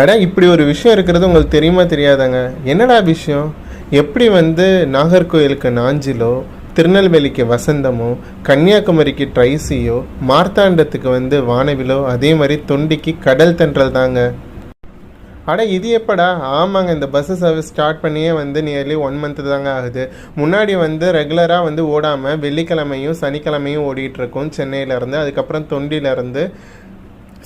அட இப்படி ஒரு விஷயம் இருக்கிறது உங்களுக்கு தெரியுமா தெரியாதாங்க? என்னடா விஷயம்? எப்படி வந்து நாகர்கோயிலுக்கு நாஞ்சிலோ திருநெல்வேலிக்கு வசந்தமோ கன்னியாகுமரிக்கு ட்ரைசியோ மார்த்தாண்டத்துக்கு வந்து வானவிலோ அதே மாதிரி தொண்டிக்கு கடல் தென்றல் தாங்க. அட இது எப்படா? ஆமாங்க இந்த பஸ் சர்வீஸ் ஸ்டார்ட் பண்ணியே வந்து நியர்லி ஒன் மந்த்து தாங்க ஆகுது. முன்னாடி வந்து ரெகுலராக வந்து ஓடாமல் வெள்ளிக்கிழமையும் சனிக்கிழமையும் ஓடிட்டுருக்கோம் சென்னையிலேருந்து அதுக்கப்புறம் தொண்டிலேருந்து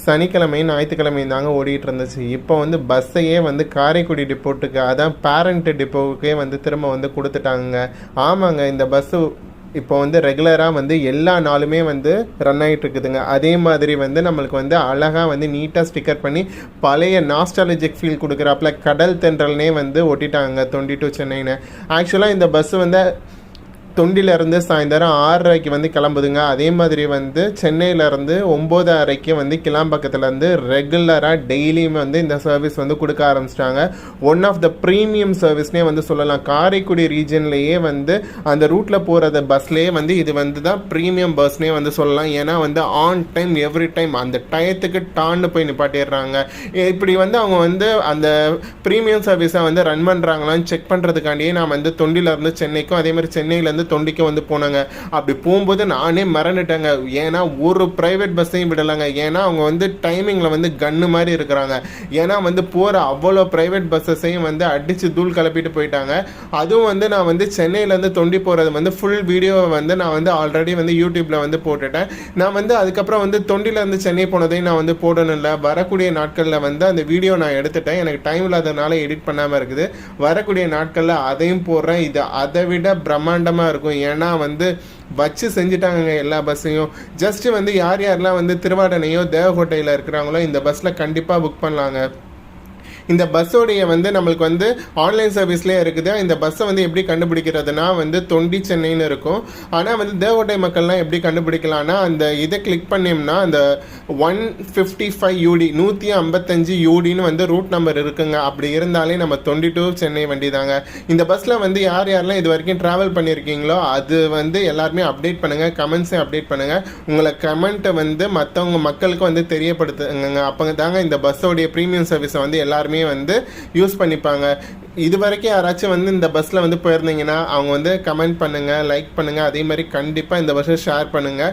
சனிக்கிழமையும் ஞாயிற்றுக்கிழமையும் தாங்க ஓடிட்டு இருந்துச்சு இப்போ வந்து பஸ்ஸையே வந்து காரைக்குடி டிப்போட்டுக்கு அதான் பேரண்ட் டிப்போவுக்கே வந்து திரும்ப வந்து கொடுத்துட்டாங்க ஆமாங்க இந்த பஸ்ஸு இப்போ வந்து ரெகுலராக வந்து எல்லா நாளுமே வந்து ரன் ஆகிட்டு இருக்குதுங்க அதே மாதிரி வந்து நம்மளுக்கு வந்து அழகாக வந்து நீட்டாக ஸ்டிக்கர் பண்ணி பழைய நாஸ்டாலஜிக் ஃபீல் கொடுக்குறாப்புல கடல் தென்றல்னே வந்து ஒட்டிட்டாங்க தொண்டி டு சென்னைன்னு. ஆக்சுவலாக இந்த பஸ்ஸு வந்து தொண்டிலிருந்து சாயந்தரம் ஆறரைக்கு வந்து கிளம்புதுங்க. அதே மாதிரி வந்து சென்னையிலேருந்து ஒம்போதரைக்கு வந்து கிளாம்பக்கத்துலேருந்து ரெகுலராக டெய்லியுமே வந்து இந்த சர்வீஸ் வந்து கொடுக்க ஆரம்பிச்சிட்டாங்க. ஒன் ஆஃப் த ப்ரீமியம் சர்வீஸ்னே வந்து சொல்லலாம். காரைக்குடி ரீஜன்லேயே வந்து அந்த ரூட்டில் போகிறத பஸ்லேயே வந்து இது வந்து தான் ப்ரீமியம் பஸ்னே வந்து சொல்லலாம். ஏன்னா வந்து ஆன் டைம் எவ்ரி டைம் அந்த டயத்துக்கு டான்னு போய் நிப்பாட்டிடுறாங்க. இப்படி வந்து அவங்க வந்து அந்த ப்ரீமியம் சர்வீஸை வந்து ரன் பண்ணுறாங்களான்னு செக் பண்ணுறதுக்காண்டியே நான் வந்து தொண்டிலேருந்து சென்னைக்கும் அதே மாதிரி சென்னையிலேருந்து தொண்டிக்கு வந்து போனாங்க. அப்படி போகும்போது நானே மறந்துட்டேங்க. ஏன்னா ஒரு ப்ரைவேட் பஸ்ஸையும் விடலைங்க. ஏன்னா அவங்க வந்து டைமிங்கில் வந்து கன்னு மாதிரி இருக்கிறாங்க. ஏன்னா வந்து போகிற அவ்வளோ ப்ரைவேட் பஸ்ஸஸையும் வந்து அடித்து தூள் கிளப்பிட்டு போயிட்டாங்க. அதுவும் வந்து நான் வந்து சென்னையிலேருந்து தொண்டி போகிறது வந்து ஃபுல் வீடியோவை வந்து நான் வந்து ஆல்ரெடி வந்து யூடியூப்பில் வந்து போட்டுட்டேன். நான் வந்து அதுக்கப்புறம் வந்து தொண்டியிலேருந்து சென்னை போனதையும் நான் வந்து போடணும்ல வரக்கூடிய நாட்களில் வந்து அந்த வீடியோ நான் எடுத்துட்டேன். எனக்கு டைம் இல்லாததுனால எடிட் பண்ணாமல் இருக்குது. வரக்கூடிய நாட்களில் அதையும் போடுறேன். இது அதை விட பிரம்மாண்டமாக இருக்கும். ஏன்னா வந்து வச்சு செஞ்சுட்டாங்க எல்லா பஸ்ஸையும். ஜஸ்ட் வந்து யார் யாரெல்லாம் வந்து திருவாடனையோ தேவகோட்டையில் இருக்கிறாங்களோ இந்த பஸ்ஸில் கண்டிப்பாக புக் பண்ணலாங்க. இந்த பஸ்ஸோடைய வந்து நம்மளுக்கு வந்து ஆன்லைன் சர்வீஸ்லேயே இருக்குது. இந்த பஸ்ஸை வந்து எப்படி கண்டுபிடிக்கிறதுனா வந்து தொண்டி சென்னைன்னு இருக்கும். ஆனால் வந்து தேவகோட்டை மக்கள்லாம் எப்படி கண்டுபிடிக்கலாம்னா அந்த இதை கிளிக் பண்ணோம்னா அந்த ஒன் ஃபிஃப்டி ஃபைவ் யூடி நூற்றி ஐம்பத்தஞ்சு யூடின்னு வந்து ரூட் நம்பர் இருக்குங்க. அப்படி இருந்தாலே நம்ம தொண்டி டு சென்னை வண்டி தாங்க இந்த பஸ்ஸில் வந்து யார் யாரெல்லாம் இது வரைக்கும் ட்ராவல் பண்ணியிருக்கீங்களோ அது வந்து எல்லாருமே அப்டேட் பண்ணுங்கள் கமெண்ட்ஸை அப்டேட் பண்ணுங்கள் உங்களை கமெண்ட்டை வந்து மற்றவங்க மக்களுக்கு வந்து தெரியப்படுத்துங்க அப்போ தாங்க இந்த பஸ்ஸோடைய ப்ரீமியம் சர்வீஸை வந்து எல்லாருமே வந்து யூஸ் பண்ணிப்பாங்க. இது வரைக்கும் யாராச்சும் வந்து இந்த பஸ்ஸில் வந்து போயிருந்தீங்கன்னா அவங்க வந்து கமெண்ட் பண்ணுங்கள் லைக் பண்ணுங்கள் அதே மாதிரி கண்டிப்பாக இந்த பஸ்ஸை ஷேர் பண்ணுங்கள்